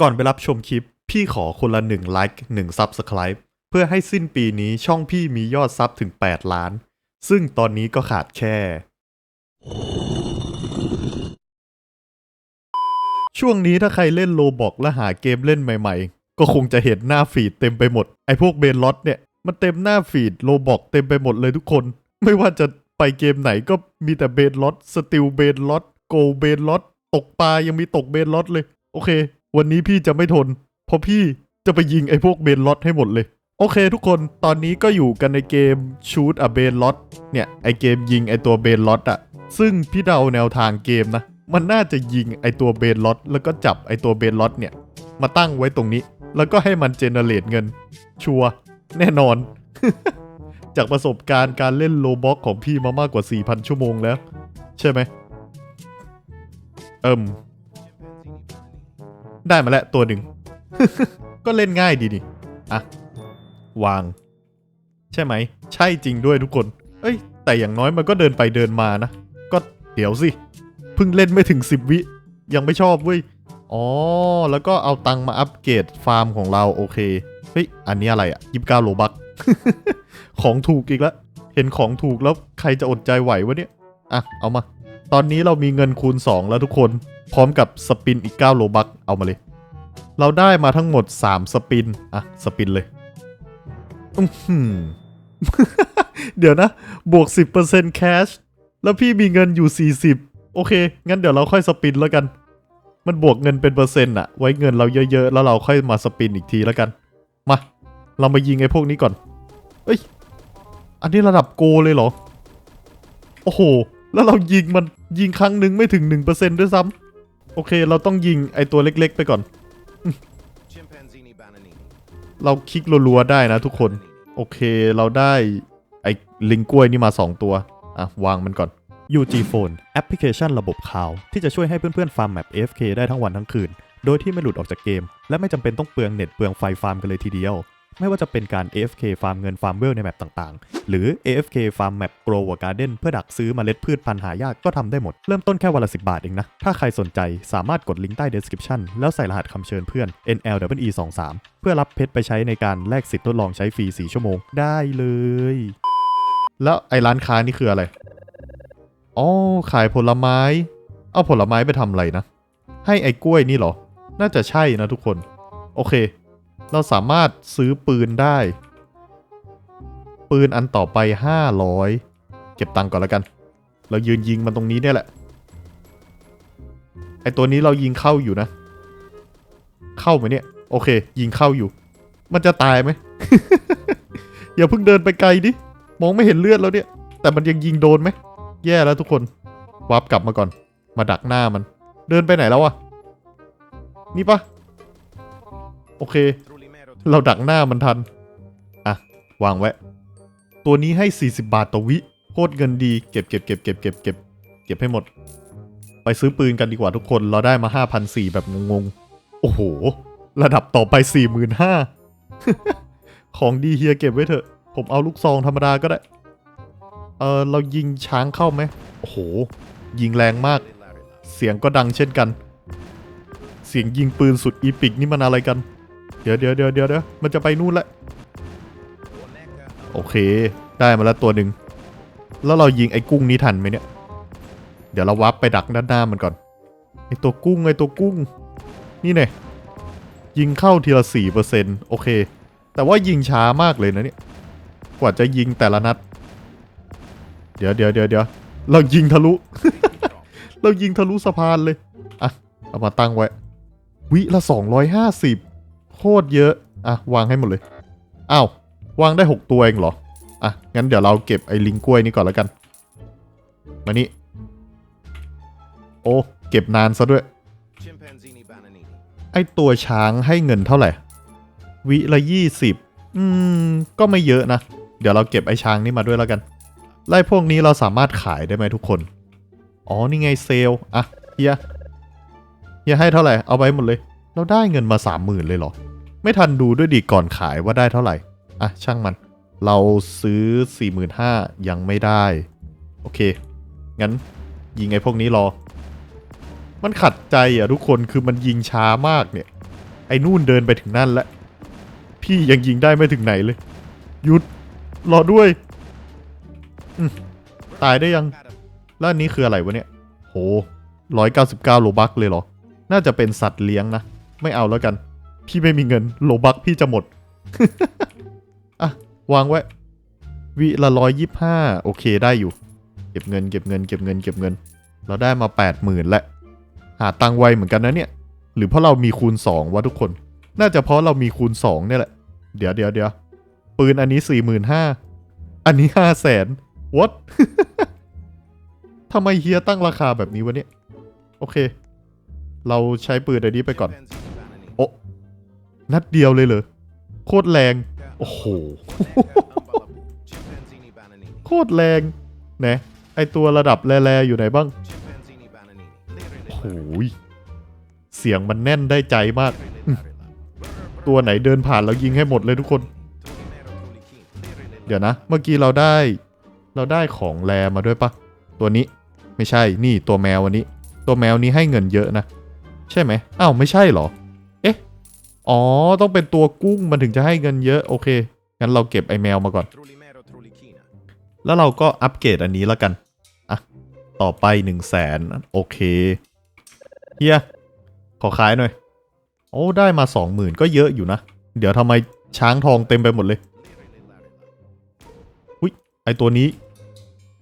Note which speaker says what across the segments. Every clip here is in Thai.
Speaker 1: ก่อนไปรับชมคลิป พี่ขอคนละ1ไลค์1 Subscribe เพื่อให้สิ้นปีนี้ช่องพี่มียอดซับถึง 8 ล้าน ซึ่งตอนนี้ก็ขาดแค่ ช่วงนี้ถ้าใครเล่นโลบอกและหาเกมเล่นใหม่ๆ ก็คงจะเห็นหน้าฟีดเต็มไปหมด ไอพวกเบนล็อตเนี่ย มันเต็มหน้าฟีดโลบอกเต็มไปหมดเลยทุกคน ไม่ว่าจะไปเกมไหนก็มีแต่เบนล็อตสติลเบนล็อตโกเบนล็อตตกปลายังมีตกเบนล็อตเลย โอเค วันนี้พี่จะไม่ทน เพราะพี่จะไปยิงไอ้พวกเบนล็อตให้หมดเลย โอเคทุกคนตอนนี้ก็อยู่กันในเกมชูดอะเบนล็อตเนี่ย ไอเกมยิงไอตัวเบนล็อตอะซึ่งพี่เดาแนวทางเกมนะ มันน่าจะยิงไอตัวเบนล็อตแล้วก็จับไอตัวเบนล็อตเนี่ย มาตั้งไว้ตรงนี้ แล้วก็ให้มันเจเนเรตเงิน ชัวแน่นอน จากประสบการณ์การเล่นโลบ็อกของพี่มามากกว่า 4,000 ชั่วโมงแล้ว ใช่ไหมเอิม ได้มาแล้วตัวหนึ่ง ก็เล่นง่ายดีนี่อะ วาง ใช่ไหม ใช่จริงด้วยทุกคน เอ้ย แต่อย่างน้อยมันก็เดินไปเดินมานะ ก็เดี๋ยวสิ เพิ่งเล่นไม่ถึง10วิ ยังไม่ชอบเว้ย อ๋อ แล้วก็เอาตังค์มาอัปเกรดฟาร์มของเราโอเค เฮ้ย อันนี้อะไรอะ่ะยิบเก้าโลบัก ของถูกอีกแล้ว เห็นของถูกแล้วใครจะอดใจไหววะเนี่ย อะ เอามา ตอนนี้เรามีเงินคูณ 2 แล้วทุกคน พร้อมกับสปินอีก 9 โลบักเอามาเลย เราได้มาทั้งหมด 3 สปิน อะ สปินเลยอื้อหือเดี๋ยวนะ บวก 10%แคชแล้วพี่มีเงินอยู่ 40 โอเค งั้นเดี๋ยวเราค่อยสปินแล้วกัน มันบวกเงินเป็นเปอร์เซ็นต์อะไว้เงินเราเยอะๆ แล้วเราค่อยมาสปินอีกทีแล้วกัน มา เรามายิงไอ้พวกนี้ก่อน เอ้ย อันนี้ระดับโกเลยเหรอ โอ้โห แล้วเรายิงมันยิงครั้งหนึ่งไม่ถึง 1%ด้วยซ้ำ โอเค เราต้องยิงไอ้ตัวเล็ก ๆ ไปก่อน
Speaker 2: Chimpanzini Bananini.
Speaker 1: เราคลิกรัวๆได้นะทุกคน โอเค เราได้ไอ้ลิงกล้วยนี่มา 2 ตัว อะ วางมันก่อน UG Phone แอปพลิเคชันระบบข่าว ที่จะช่วยให้เพื่อนๆฟาร์มแมป AFK ได้ทั้งวันทั้งคืน โดยที่ไม่หลุดออกจากเกม และไม่จำเป็นต้องเปลืองเน็ตเปลืองไฟฟาร์มกันเลยทีเดียว ไม่ว่าจะเป็นการ AFK ฟาร์มเงินฟาร์มเวลในแมปต่างๆ หรือ AFK ฟาร์มแมป Grow a Garden เพื่อดักซื้อเมล็ดพืชพันธุ์หายากก็ทำได้หมด เริ่มต้นแค่วันละ10บาทเองนะ ถ้าใครสนใจสามารถกดลิงก์ใต้ description แล้วใส่รหัสคำเชิญเพื่อน NLWE23 เพื่อรับเพชรไปใช้ในการแลกสิทธิ์ทดลองใช้ฟรี4ชั่วโมงได้เลย แล้วไอ้ร้านค้านี่คืออะไรอ๋อขายผลไม้ เอาผลไม้ไปทำอะไรนะ ให้ไอ้กล้วยนี่เหรอ น่าจะใช่นะทุกคน โอเค เราสามารถซื้อปืนได้ ปืนอันต่อไป 500 เก็บตังก่อนแล้วกัน เรายืนยิงมันตรงนี้เนี่ยแหละ ไอตัวนี้เรายิงเข้าอยู่นะ เข้าไหมเนี่ย โอเค ยิงเข้าอยู่ มันจะตายไหม อย่าเพิ่งเดินไปไกลดิ มองไม่เห็นเลือดแล้วเนี่ย แต่มันยังยิงโดนไหม แย่แล้วทุกคน วาร์ปกลับมาก่อน มาดักหน้ามัน เดินไปไหนแล้วอะนี่ปะโอเค เราดักหน้ามันทัน อะ วางไว้ ตัวนี้ให้ 40 บาทต่อวิ โคตรเงินดี เก็บเก็บเก็บเก็บเก็บเก็บเก็บให้หมด ไปซื้อปืนกันดีกว่าทุกคน เราได้มา5,400แบบงงๆ โอ้โห ระดับต่อไป 45,000ของดีเฮียเก็บไว้เถอะ ผมเอาลูกซองธรรมดาก็ได้ เออเรายิงช้างเข้าไหม โอ้โห ยิงแรงมาก เสียงก็ดังเช่นกัน เสียงยิงปืนสุดอีปิกนี่มันอะไรกัน เดี๋ยวเดี๋ยวเดี๋ยวเดี๋ยวเดี๋ยวมันจะไปนู่นละโอเค ได้มาแล้วตัวหนึ่งแล้วเรายิงไอ้กุ้งนี้ทันไหมเนี่ย เดี๋ยวเราวับไปดักด้านหน้ามันก่อนไอ้ตัวกุ้งไอ้ตัวกุ้ง นี่เนี่ยยิงเข้าทีละสี่เปอร์เซ็นต์โอเค แต่ว่ายิงช้ามากเลยนะเนี่ยกว่าจะยิงแต่ละนัด เดี๋ยวเดี๋ยวเดี๋ยวเดี๋ยวเรายิงทะลุ เรายิงทะลุสะพานเลยอะเอามาตั้งไว้ วิละสองร้อยห้าสิบ โคตรเยอะ อะ วางให้หมดเลย อ้าว วางได้ 6 ตัวเองเหรอ อะ งั้นเดี๋ยวเราเก็บไอ้ลิงกล้วยนี่ก่อนแล้วกัน มานี่ โอ้ เก็บนานซะด้วย ไอ้ตัวช้างให้เงินเท่าไหร่ วิละยี่สิบ อืม ก็ไม่เยอะนะ เดี๋ยวเราเก็บไอ้ช้างนี่มาด้วยแล้วกัน ไล่พวกนี้เราสามารถขายได้ไหมทุกคน อ๋อ นี่ไงเซลลอะ เฮีย เฮียให้เท่าไหร่ เอาไปหมดเลย เราได้เงินมาสามหมื่นเลยเหรอ ไม่ทันดูด้วยดีก่อนขายว่าได้เท่าไหร่ อะ ช่างมัน เราซื้อ 45,000ยังไม่ได้ โอเค งั้น ยิงไอ้พวกนี้รอ มันขัดใจอะทุกคนคือมันยิงช้ามากเนี่ย ไอ้นู่นเดินไปถึงนั่นแล้ว พี่ยังยิงได้ไม่ถึงไหนเลย หยุด รอด้วย ตายได้ยัง แล้วนี้คืออะไรวะเนี่ย โหร้อยเก้าสิบเก้าโลบักเลยเหรอ น่าจะเป็นสัตว์เลี้ยงนะ ไม่เอาแล้วกัน พี่ไม่มีเงินโลบักพี่จะหมด อะ วางไว้ วิละร้อยยี่ห้าโอเคได้อยู่ เก็บเงิน เก็บเงิน เก็บเงิน เก็บเงิน เราได้มาแปดหมื่นแล้วหาตังไวเหมือนกันนะเนี่ย หรือเพราะเรามีคูณสองวะทุกคน น่าจะเพราะเรามีคูณสองเนี่ยแหละ เดี๋ยวเดี๋ยวเดี๋ยวปืนอันนี้สี่หมื่นห้าอันนี้ห้าแสน what ทำไมเฮียตั้งราคาแบบนี้วะเนี่ย โอเค เราใช้ปืนอันนี้ไปก่อน นัดเดียวเลยเหรอ โคตรแรง โอ้โห
Speaker 2: Umbalaboo. Chimpanzini bananini.
Speaker 1: โคตรแรงนะไอตัวระดับแร่ๆอยู่ไหนบ้าง
Speaker 2: Chimpanzini bananini. Lirili
Speaker 1: โอ้โห
Speaker 2: larila.
Speaker 1: ยเสียงมันแน่นได้ใจมาก
Speaker 2: Lirili larila.
Speaker 1: ตัวไหนเดินผ่านเรายิงให้หมดเลยทุกคน
Speaker 2: Tulinero tulikin. Lirili
Speaker 1: เดี๋ยวนะ เมื่อกี้เราได้ เราได้ของแรมาด้วยปะตัวนี้ไม่ใช่นี่ตัวแมวอันนี้ ตัวแมวนี้ให้เงินเยอะนะ ใช่ไหมอ้าวไม่ใช่เหรอเอ๊ะ อ๋อ ต้องเป็นตัวกุ้งมันถึงจะให้เงินเยอะโอเค งั้นเราเก็บไอแมวมาก่อน แล้วเราก็อัปเกรดอันนี้แล้วกัน อะ ต่อไป1นึ่งแสนโอเค เฮีย ขอขายหน่อย โอ้ ได้มา20,000ก็เยอะอยู่นะ เดี๋ยวทำไมช้างทองเต็มไปหมดเลย อุ้ย ไอตัวนี้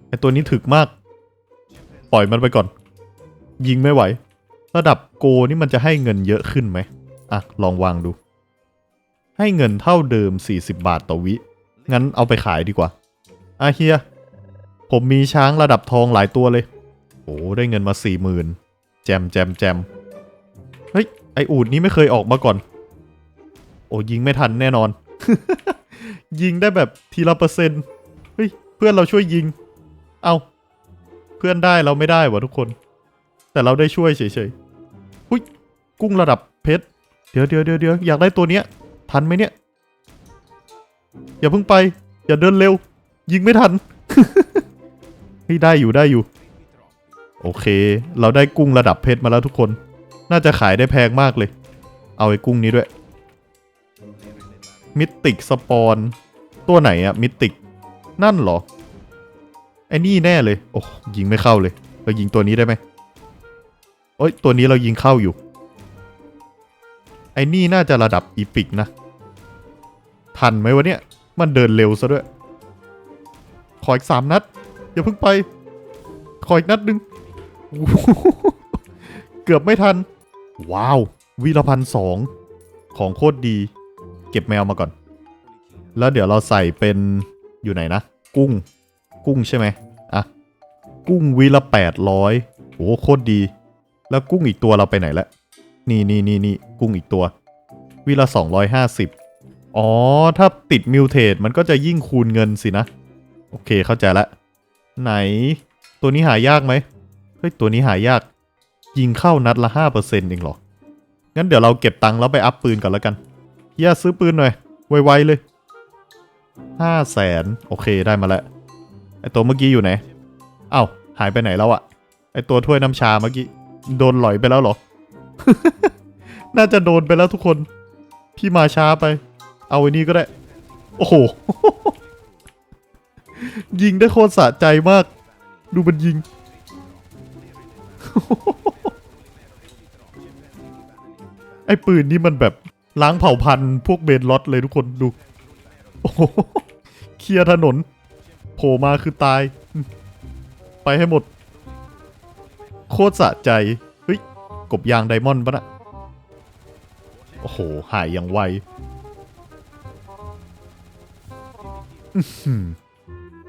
Speaker 1: ไอตัวนี้ถึกมาก ปล่อยมันไปก่อน ยิงไม่ไหว ระดับโกนี่มันจะให้เงินเยอะขึ้นไหม อะ ลองวางดู ให้เงินเท่าเดิม 40 บาทต่อวิ งั้นเอาไปขายดีกว่า อะเฮีย ผมมีช้างระดับทองหลายตัวเลย โอ้ได้เงินมาสี่หมื่นแจมแจมแจมเฮ้ย ไออูดนี้ไม่เคยออกมาก่อน โอ้ยิงไม่ทันแน่นอน ยิงได้แบบทีละเปอร์เซ็นต์ เฮ้ย เพื่อนเราช่วยยิง เอาเพื่อนได้เราไม่ได้วะทุกคน แต่เราได้ช่วยเฉยๆหุยกุ้งระดับเพชร เดี๋ยวเดี๋ยวเดี๋ยวอยากได้ตัวเนี้ย ทันไหมเนี่ย อย่าเพิ่งไป อย่าเดินเร็ว ยิงไม่ทันเฮ้ได้อยู่ได้อยู่ โอเค เราได้กุ้งระดับเพชรมาแล้วทุกคน น่าจะขายได้แพงมากเลย เอาไอ้กุ้งนี้ด้วย มิติกสปอน ตัวไหนอะมิติก นั่นเหรอ ไอ้นี่แน่เลย โอ้ยิงไม่เข้าเลย เรายิงตัวนี้ได้ไหมโอ้ยตัวนี้เรายิงเข้าอยู่ อ้นี่น่าจะระดับอีพิกนะ ทันไหมวะเนี่ย มันเดินเร็วซะด้วย ขออีกสามนัด อย่าเพิ่งไป ขออีกนัดหนึ่งเกือบไม่ทัน ว้าว วีละพันสองของโคตรดี เก็บแมวมาก่อน แล้วเดี๋ยวเราใส่เป็นอยู่ไหนนะ กุ้ง กุ้งใช่ไหมอะ กุ้งวีละแปดร้อยโอ้โหโคตรดี แล้วกุ้งอีกตัวเราไปไหนละ นี่นี่นี่นี่กุ้งอีกตัววีละสองร้อยห้าสิบอ๋อ ถ้าติดมิวเทสมันก็จะยิ่งคูณเงินสินะ โอเคเข้าใจละ ไหน ตัวนี้หายากไหมเฮ้ย ตัวนี้หายาก ยิงเข้านัดละห้าเปอร์เซ็นต์เองเหรอ งั้นเดี๋ยวเราเก็บตังค์แล้วไปอัพปืนก่อนแล้วกันเฮียซื้อปืนหน่อย ไวๆเลยห้าแสนโอเคได้มาแล้ว ไอตัวเมื่อกี้อยู่ไหน เอ้า หายไปไหนแล้วอะไอตัวถ้วยน้ำชาเมื่อกี้ โดนหลอยไปแล้วเหรอ น่าจะโดนไปแล้วทุกคน พี่มาช้าไป เอาไอ้นี่ก็ได้ โอ้โห ยิงได้โคตรสะใจมาก ดูมันยิง ไอ้ปืนนี่มันแบบล้างเผ่าพันธุ์พวกเบนล็อตเลยทุกคนดู โอ้โห เคลียร์ถนน โผล่มาคือตาย ไปให้หมด โคตรสะใจ กบยางไดมอนด์ปะนะโอ้โห หายอย่างไว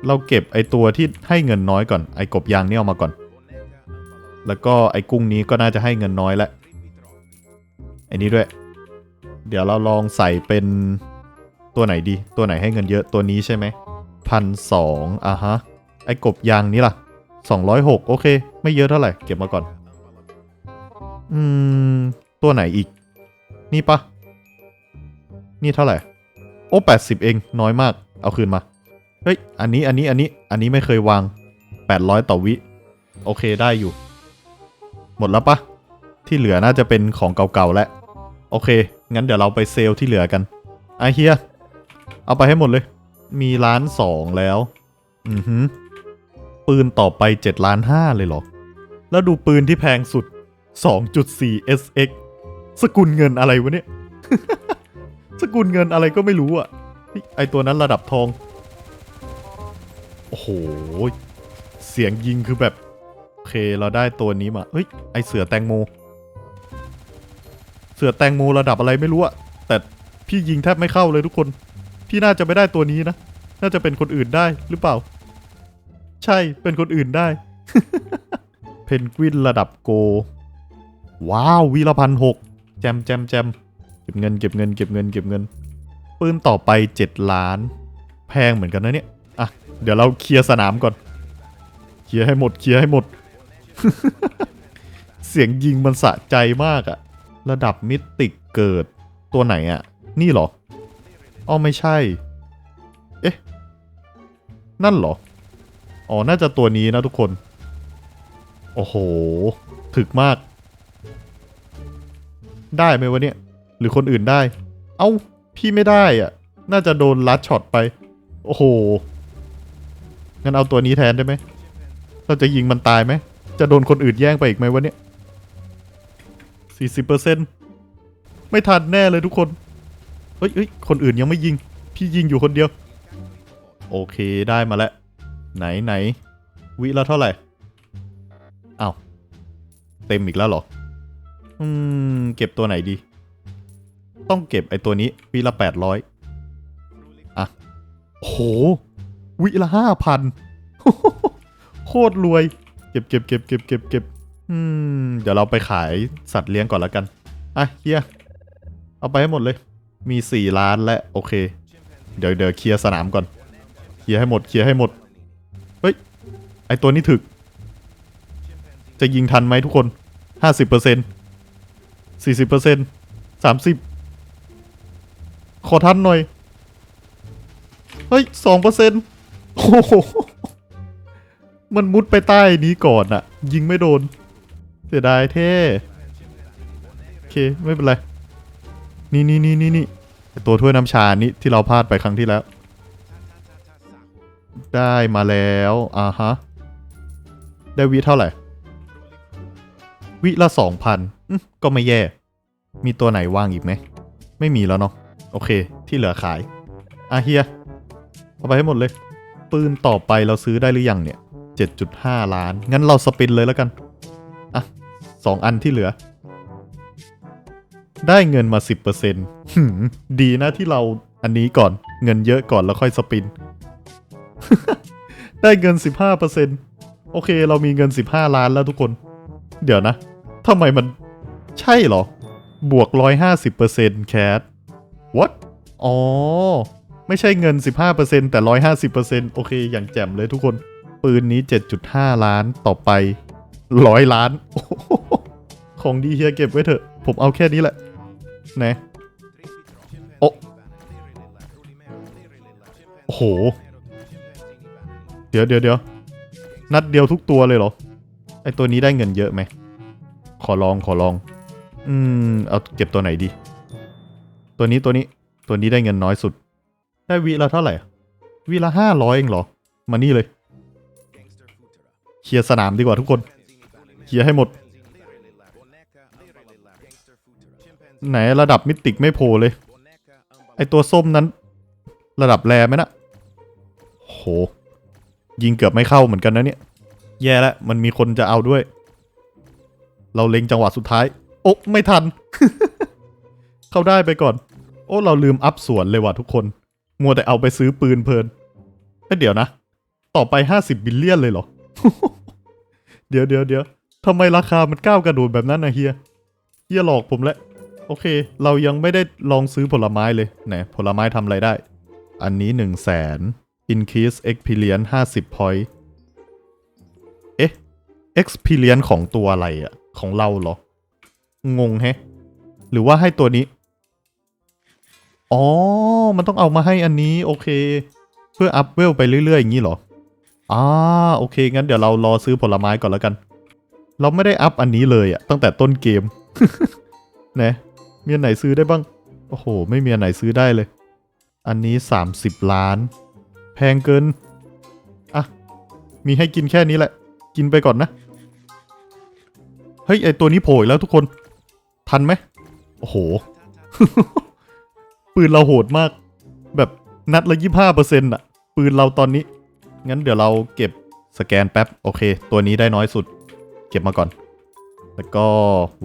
Speaker 1: เราเก็บไอตัวที่ให้เงินน้อยก่อน ไอกบยางนี่เอามาก่อน แล้วก็ไอกุ้งนี้ก็น่าจะให้เงินน้อยแล้วไอนี้ด้วย เดี๋ยวเราลองใส่เป็นตัวไหนดี ตัวไหนให้เงินเยอะตัวนี้ใช่ไหมพันสองอะฮะ ไอกบยางนี้ล่ะสองร้อยหกโอเค ไม่เยอะเท่าไหร่ เก็บมาก่อน อืม ตัวไหนอีก นี่ปะนี่เท่าไหร่ โอ้แปดสิบเอง น้อยมาก เอาคืนมา เฮ้ย อันนี้ อันนี้ อันนี้ อันนี้ไม่เคยวางแปดร้อยต่อวิ โอเคได้อยู่ หมดแล้วปะ ที่เหลือน่าจะเป็นของเก่าๆแล้ว โอเค งั้นเดี๋ยวเราไปเซลที่เหลือกันไอเฮีย เอาไปให้หมดเลย มีล้านสองแล้ว อือหือปืนต่อไป7ล้านห้าเลยเหรอ แล้วดูปืนที่แพงสุด 2.4 SX สกุลเงินอะไรวะเนี่ย สกุลเงินอะไรก็ไม่รู้อะไอตัวนั้นระดับทอง โอ้โห เสียงยิงคือแบบ โอเคเราได้ตัวนี้มา เฮ้ย ไอเสือแตงโม เสือแตงโมระดับอะไรไม่รู้อะแต่พี่ยิงแทบไม่เข้าเลยทุกคน พี่น่าจะไม่ได้ตัวนี้นะ น่าจะเป็นคนอื่นได้หรือเปล่า ใช่ เป็นคนอื่นได้ เพนกวินระดับโก ว้าววีละพันหกแจมแจมแจมเก็บเงินเก็บเงินเก็บเงินเก็บเงินปืนต่อไปเจ็ดล้าน แพงเหมือนกันนะเนี่ยอะเดี๋ยวเราเคลียร์สนามก่อน เคลียร์ให้หมดเคลียร์ให้หมด เสียงยิงมันสะใจมากอะระดับมิติกเกิดตัวไหนอะนี่เหรออ๋อไม่ใช่ เอ๊ะ นั่นเหรอ อ๋อ น่าจะตัวนี้นะทุกคน โอ้โห ถึกมาก ได้ไหมวะเนี่ย หรือคนอื่นได้ เอ้า พี่ไม่ได้อะน่าจะโดนลัดช็อตไป โอ้โห งั้นเอาตัวนี้แทนได้ไหม เราจะยิงมันตายไหม จะโดนคนอื่นแย่งไปอีกไหมวะเนี่ยสี่สิบเปอร์เซ็นต์ไม่ทันแน่เลยทุกคน เฮ้ยเฮ้ยคนอื่นยังไม่ยิง พี่ยิงอยู่คนเดียว โอเคได้มาแล้ว ไหนไหน วิละเท่าไหร่อ้าว เต็มอีกแล้วเหรอ อืม เก็บตัวไหนดี ต้องเก็บไอ้ตัวนี้วิละแปดร้อยอะโห วิละห้าพันโคตรรวย เก็บเก็บเก็บเก็บเก็บเก็บอืม เดี๋ยวเราไปขายสัตว์เลี้ยงก่อนละกัน อะเฮียเอาไปให้หมดเลย มีสี่ล้านและโอเค เดี๋ยวเดี๋ยวเคลียร์สนามก่อน เคลียร์ให้หมด เคลียร์ให้หมด เฮ้ย ไอตัวนี้ถึก จะยิงทันไหมทุกคนห้าสิบเปอร์เซ็นต์ สี่สิบเปอร์เซ็นต์สามสิบขอทันหน่อย เฮ้ยสองเปอร์เซ็นต์โอ้โห มันมุดไปใต้นี้ก่อนอะยิงไม่โดน เสียดายเท่โอเค ไม่เป็นไร นี่นี่นี่นี่นี่ตัวถ้วยน้ำชานี่ที่เราพลาดไปครั้งที่แล้ว ได้มาแล้ว อ่าฮะ ได้วิเท่าไหร่ วิละสองพันก็ไม่แย่ มีตัวไหนว่างอีกไหม ไม่มีแล้วเนาะ โอเค ที่เหลือขายอะเฮีย เอาไปให้หมดเลย ปืนต่อไปเราซื้อได้หรือยังเนี่ย 7.5 ล้าน งั้นเราสปินเลยแล้วกัน อะสองอันที่เหลือ ได้เงินมา 10%ดีนะที่เราอันนี้ก่อน เงินเยอะก่อนแล้วค่อยสปิน ได้เงิน 15%โอเค เรามีเงิน 15 ล้านแล้วทุกคน เดี๋ยวนะ ทำไมมันใช่เหรอ บวก 150%แคท what อ๋อ ไม่ใช่เงิน 15%แต่ 150%โอเค อย่างแจ่มเลยทุกคน ปืนนี้ 7.5 ล้านต่อไป 100 ล้าน ของดีเฮียเก็บไว้เถอะ ผมเอาแค่นี้แหละ นะโอ้โอ้โหเดี๋ยวเดี๋ยวเดี๋ยวนัดเดียวทุกตัวเลยเหรอ ไอตัวนี้ได้เงินเยอะไหม ขอลองขอลอง อืม เอาเก็บตัวไหนดี ตัวนี้ตัวนี้ ตัวนี้ได้เงินน้อยสุด ได้วิละเท่าไหร่วิละห้าร้อยเองเหรอ มานี่เลย เคลียร์สนามดีกว่าทุกคน เคลียร์ให้หมด ไหนระดับมิติกไม่โผล่เลย ไอตัวส้มนั้น ระดับแรไหมนะโห ยิงเกือบไม่เข้าเหมือนกันนะเนี่ย แย่แล้วมันมีคนจะเอาด้วย เราเล็งจังหวะสุดท้าย โอ๊ะไม่ทัน เข้าได้ไปก่อน โอ้เราลืมอัพสวนเลยว่ะทุกคน มัวแต่เอาไปซื้อปืนเพลินเดี๋ยวนะ ต่อไป50บิลเลียนเลยเหรอ เดี๋ยวเดี๋ยวเดี๋ยวทำไมราคามันก้าวกระโดดแบบนั้นนะเฮีย เฮียหลอกผมแล้วโอเค เรายังไม่ได้ลองซื้อผลไม้เลยไหนผลไม้ทำอะไรได้ อันนี้1 0 0 0 0แสน increase experience 50 point เอ๊ะ experience ของตัวอะไรอะ ของเราเหรอ งงแฮะ หรือว่าให้ตัวนี้ อ๋อ มันต้องเอามาให้อันนี้ โอเค เพื่ออัพเวลไปเรื่อยๆ อย่างนี้เหรออ่าโอเค งั้นเดี๋ยวเรารอซื้อผลไม้ก่อนแล้วกัน เราไม่ได้อัพอันนี้เลยอะตั้งแต่ต้นเกมนะมีอันไหนซื้อได้บ้าง โอ้โห ไม่มีอันไหนซื้อได้เลย อันนี้ 30 ล้าน แพงเกิน อะ มีให้กินแค่นี้แหละ กินไปก่อนนะ เฮ้ยไอตัวนี้โผล่แล้วทุกคน ทันไหมโอ้โห ปืนเราโหดมาก แบบนัดละยี่ห้าเปอร์เซ็นต์อะปืนเราตอนนี้ งั้นเดี๋ยวเราเก็บสแกนแป๊บ โอเค ตัวนี้ได้น้อยสุด เก็บมาก่อน แล้วก็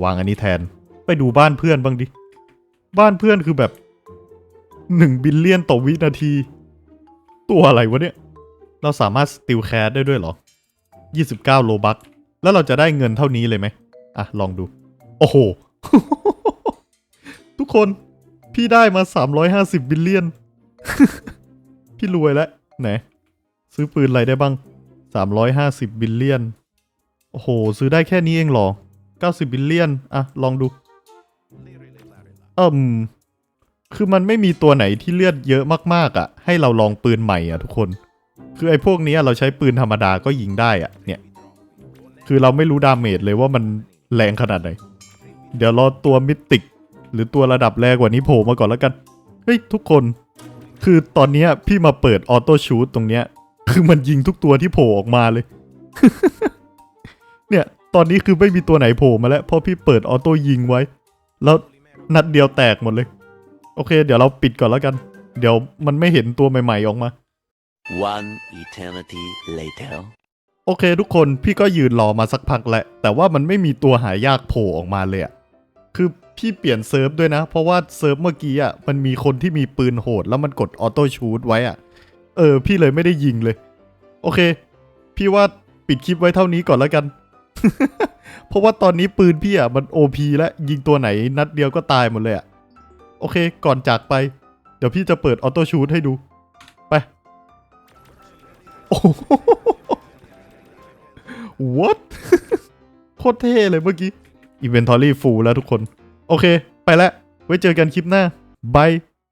Speaker 1: วางอันนี้แทน ไปดูบ้านเพื่อนบ้างดิ บ้านเพื่อนคือแบบหนึ่งบิลเลียนต่อวินาที ตัวอะไรวะเนี่ย เราสามารถสติลแคสได้ด้วยเหรอ 29 โลบัคแล้วเราจะได้เงินเท่านี้เลยไหม อะ ลองดู โอ้โห ทุกคนพี่ได้มา 350 บิลเลียน พี่รวยแล้ว ไหน ซื้อปืนอะไรได้บ้าง 350 บิลเลียน โอ้โห ซื้อได้แค่นี้เองเหรอ 90 บิลเลียน อะ ลองดูอิมคือมันไม่มีตัวไหนที่เลือดเยอะมากๆอะ ให้เราลองปืนใหม่อะทุกคน คือไอ้พวกนี้เราใช้ปืนธรรมดาก็ยิงได้อะ เนี่ย คือเราไม่รู้ดาเมจเลยว่ามัน แรงขนาดไหน เดี๋ยวรอตัวมิติก หรือตัวระดับแรงกว่านี้โผล่มาก่อนแล้วกัน เฮ้ย ทุกคน คือตอนนี้พี่มาเปิดออโต้ชูตตรงเนี้ย คือมันยิงทุกตัวที่โผล่ออกมาเลย เนี่ย ตอนนี้คือไม่มีตัวไหนโผล่มาแล้ว เพราะพี่เปิดออโต้ยิงไว้ แล้วนัดเดียวแตกหมดเลย โอเค เดี๋ยวเราปิดก่อนแล้วกัน เดี๋ยวมันไม่เห็นตัวใหม่ ๆ ออกมา
Speaker 3: One eternity later.
Speaker 1: โอเคทุกคนพี่ก็ยืนรอมาสักพักแหละ แต่ว่ามันไม่มีตัวหายากโผล่ออกมาเลยอะคือพี่เปลี่ยนเซิร์ฟด้วยนะ เพราะว่าเซิร์ฟเมื่อกี้อะมันมีคนที่มีปืนโหด แล้วมันกดออโต้ชูตไว้อะเออ พี่เลยไม่ได้ยิงเลย โอเค พี่ว่าปิดคลิปไว้เท่านี้ก่อนแล้วกัน เพราะว่าตอนนี้ปืนพี่อะมันโอพีแล้วยิงตัวไหนนัดเดียวก็ตายหมดเลยอะโอเค ก่อนจากไป เดี๋ยวพี่จะเปิดออโต้ชูตให้ดู ไปโอ้ what โคตรเท่เลยเมื่อกี้ Inventory full แล้วทุกคน โอเค ไปแล้วไว้เจอกันคลิปหน้าบาย